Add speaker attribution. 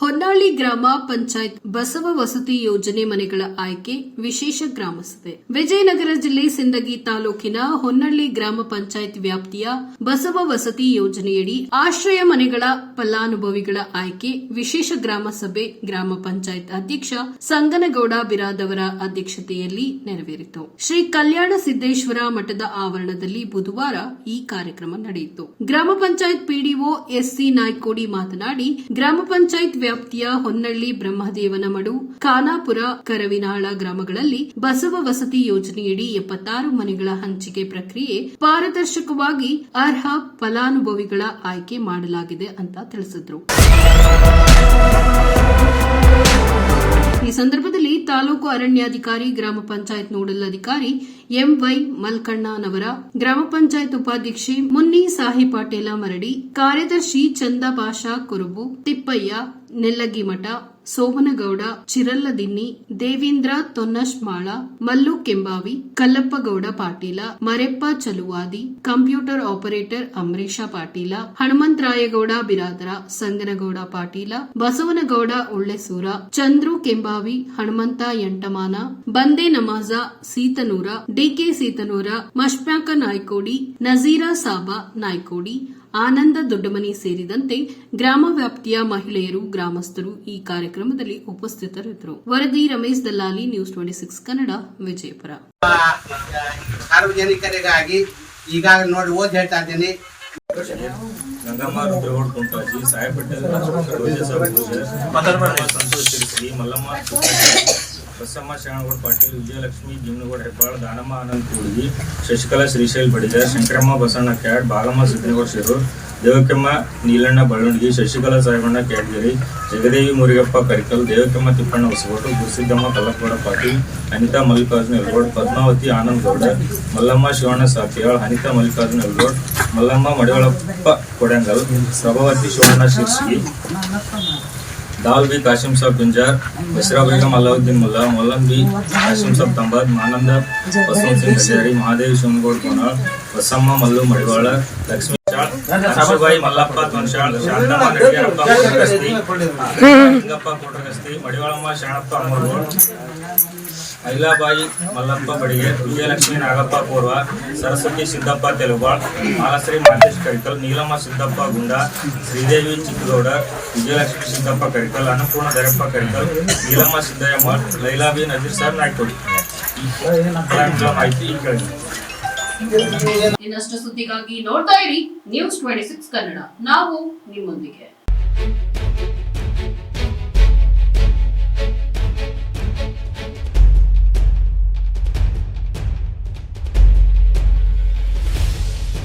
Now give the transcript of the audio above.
Speaker 1: ಹೊನ್ನಾಳಿ ಗ್ರಾಮ ಪಂಚಾಯತ್ ಬಸವ ವಸತಿ ಯೋಜನೆ ಮನೆಗಳ ಆಯ್ಕೆ ವಿಶೇಷ ಗ್ರಾಮ ವಿಜಯನಗರ ಜಿಲ್ಲೆ ಸಿಂದಗಿ ತಾಲೂಕಿನ ಹೊನ್ನಳ್ಳಿ ಗ್ರಾಮ ಪಂಚಾಯತ್ ವ್ಯಾಪ್ತಿಯ ಬಸವ ವಸತಿ ಯೋಜನೆಯಡಿ ಆಶ್ರಯ ಮನೆಗಳ ಫಲಾನುಭವಿಗಳ ಆಯ್ಕೆ ವಿಶೇಷ ಗ್ರಾಮ ಸಭೆ ಗ್ರಾಮ ಪಂಚಾಯತ್ ಅಧ್ಯಕ್ಷ ಸಂಗನಗೌಡ ಬಿರಾದವರ ಅಧ್ಯಕ್ಷತೆಯಲ್ಲಿ ನೆರವೇರಿತು. ಶ್ರೀ ಕಲ್ಯಾಣ ಸಿದ್ದೇಶ್ವರ ಮಠದ ಆವರಣದಲ್ಲಿ ಬುಧವಾರ ಈ ಕಾರ್ಯಕ್ರಮ ನಡೆಯಿತು. ಗ್ರಾಮ ಪಂಚಾಯತ್ ಪಿಡಿಒ ಎಸ್ಸಿ ನಾಯ್ಕೋಡಿ ಮಾತನಾಡಿ, ಗ್ರಾಮ ಪಂಚಾಯತ್ ವ್ಯಾಪ್ತಿಯ ಹೊನ್ನಳ್ಳಿ ಬ್ರಹ್ಮದೇವನ ಮಡು, ಖಾನಾಪುರ, ಕರವಿನಾಳ ಗ್ರಾಮಗಳಲ್ಲಿ ಬಸವ ವಸತಿ ಯೋಜನೆಯಡಿ ಎಪ್ಪತ್ತಾರು ಮನೆಗಳ ಹಂಚಿಕೆ ಪ್ರಕ್ರಿಯೆ ಪಾರದರ್ಶಕವಾಗಿ ಅರ್ಹ ಫಲಾನುಭವಿಗಳ ಆಯ್ಕೆ ಮಾಡಲಾಗಿದೆ ಅಂತ ತಿಳಿಸಿದ್ರು. ತಾಲೂಕು ಅರಣ್ಯಾಧಿಕಾರಿ, ಗ್ರಾಮ ಪಂಚಾಯತ್ ನೋಡಲ್ ಅಧಿಕಾರಿ ಎಂವೈ ಮಲ್ಕಣ್ಣನವರ, ಗ್ರಾಮ ಪಂಚಾಯತ್ ಉಪಾಧ್ಯಕ್ಷೆ ಮುನ್ನಿ ಸಾಹಿ ಪಾಟೇಲ ಮರಡಿ, ಕಾರ್ಯದರ್ಶಿ Chanda Basha Kurubu, Thippaiah, Nellagimath Somanagouda, Chiralladinni, Devindra Tonnashmala, Mallu Kembhavi, Kallappagouda Patil, Mareppa Chaluvadi, computer operator Ambarish Patil, Hanumantharayagouda Biradar, Sanganagouda Patil, Basavanagouda Ollesur, Chandru Kembhavi, Hanumantha Entamana, Bande Namaja Sitanur DK Sitanur Mashmak Naykodi, Nazira Saba Naykodi Ananda Doddamani ಸೇರಿದಂತೆ ಗ್ರಾಮ ವ್ಯಾಪ್ತಿಯ ಮಹಿಳೆಯರು ಗ್ರಾಮಸ್ಥರು ಈ ಕಾರ್ಯಕ್ರಮದಲ್ಲಿ ಉಪಸ್ಥಿತರಿದ್ದರು. ವರದಿ Ramesh Dallali news twenty six Kannada Vijayapura.
Speaker 2: ಸಾರ್ವಜನಿಕರಿಗಾಗಿ ಈಗಾಗಲೇ ನೋಡಿ ಓದಿ ಹೇಳ್ತಾ ಇದ್ದೀನಿ.
Speaker 3: ಗಂಗಮ್ಮ ರುದ್ರಗೌಡ ಕುಂಟಾಜಿ ಸಾಹೇಬ್ ಪಟೇಲ್ ಸಂತೋಷ್ ಮಲ್ಲಮ್ಮ ಬಸಮ್ಮ ಶರಣಗೌಡ ಪಾಟೀಲ್, ವಿಜಯಲಕ್ಷ್ಮಿ ಜೀವನಗೌಡ ಹೆಬ್ಬಾಳ್, ದಾನಮ್ಮ ಆನಂದ್ ಕೂಡ್ಗಿ, ಶಶಿಕಲಾ ಶ್ರೀಶೈಲ್ ಬಡಿದ ಶಂಕರಮ್ಮ ಬಸಣ್ಣ ಕ್ಯಾಡ್, ಬಾಲಮ್ಮ ಸಿದ್ದನಗೌಡ ಶಿರು ದೇವಕಮ್ಮ ನೀಲಣ್ಣ ಬಳ್ಳಂಡ್ಗಿ, ಶಶಿಕಲಾ ಸಾಹೇಬಣ್ಣ ಕ್ಯಾಡ್ಗಿರಿ, ಜಗದೇವಿ ಮುರಿಗಪ್ಪ ಕರಿಕಲ್ ದೇವಕಮ್ಮ ತಿಪ್ಪಣ್ಣ ಹೊಸಗೋಟು ಗುರುಸಿದ್ದಮ್ಮ ಕಲ್ಲಪ್ಪಗೌಡ ಪಾಟೀಲ್, ಅನಿತಾ ಮಲ್ಲಿಕಾರ್ಜುನ ಎಲ್ಗೋಡ್ ಪದ್ಮಾವತಿ ಆನಂದ್ ಗೌಡ, ಮಲ್ಲಮ್ಮ ಶಿವಣ್ಣ ಸಾಕಿಯಾಳ್ ಅನಿತಾ ಮಲ್ಲಿಕಾರ್ಜುನ ಎಲ್ಗೋಡ್ ಮಲ್ಲಮ್ಮ ಮಡಿವಾಳಪ್ಪ ಕೊಡಂಗಲ್, ಪ್ರಭಾವತಿ ಶಿವಣ್ಣ ಶಿರ್ಸಿ ದಾಲ್ ಬಿ ಕಾಶಿಂ ಸಾಬ್ ಗುಂಜಾರ್ ಮಿಶ್ರಾ ಬೇಗಂ ಅಲಾವುದ್ದೀನ್ ಮುಲ್ಲಾ ಮೊಲ್ಲಂ ಬಿ ಕಾಶಿಂ ಸಾಬ್ ತಂಬಾದ್ ಮಾನಂದ ವಸಂತ್ ಸಿಂಗ್ ಹಜಾರಿ ಮಹಾದೇವ್ ಶಿವನಗೌಡ್ ಕೋನಾಳ್ ಬಸಮ್ಮ ಮಲ್ಲು ಮಡಿವಾಳ ಲಕ್ಷ್ಮೀ ಶಾಳ್ ಮಲ್ಲಪ್ಪ ತೊನ್ಶಾಳ್ ಶಾಂತಮ್ಮ ನಡಿಯಾರಪ್ಪ ಕೋಟರಗಸ್ತಿ ಲಿಂಗಪ್ಪ ಮಡಿವಾಳಮ್ಮ ಶಾಣಪ್ಪ ಅಮರ್ಗೋಳ್ ಐಲಾಬಾಯಿ ಮಲ್ಲಪ್ಪ ಬಡಿಗೆ, ವಿಜಯಲಕ್ಷ್ಮಿ ನಾಗಪ್ಪ ಪೂರ್ವ ಸರಸ್ವತಿ ಸಿದ್ದಪ್ಪ ತೆಲುಗಾಳ್ ಮಾಲಶ್ರೀ ಮಾತೇಶ್ ಕರಿಕಲ್, ನೀಲಮ್ಮ ಸಿದ್ದಪ್ಪ ಗುಂಡ, ಶ್ರೀದೇವಿ ಚಿಕ್ಕಗೌಡ, ವಿಜಯಲಕ್ಷ್ಮಿ ಸಿದ್ದಪ್ಪ ಕರಿಕಲ್, ಅನ್ನಪೂರ್ಣ ದರಪ್ಪ ಕರಿಕಲ್, ನೀಲಮ್ಮ ಸಿದ್ದಯ್ಯ ಮಠ್ ಲೈಲಾಬಿ ನಜೀರ್ ಸರ್ ನಾಯ್ಕೋಡಿ. ಮಾಹಿತಿ
Speaker 1: ಇನ್ನಷ್ಟು ಸುದ್ದಿಗಾಗಿ ನೋಡ್ತಾ ಇರಿ ನ್ಯೂಸ್ ಟ್ವೆಂಟಿ ಸಿಕ್ಸ್ ಕನ್ನಡ. ನಾವು ನಿಮ್ಮೊಂದಿಗೆ.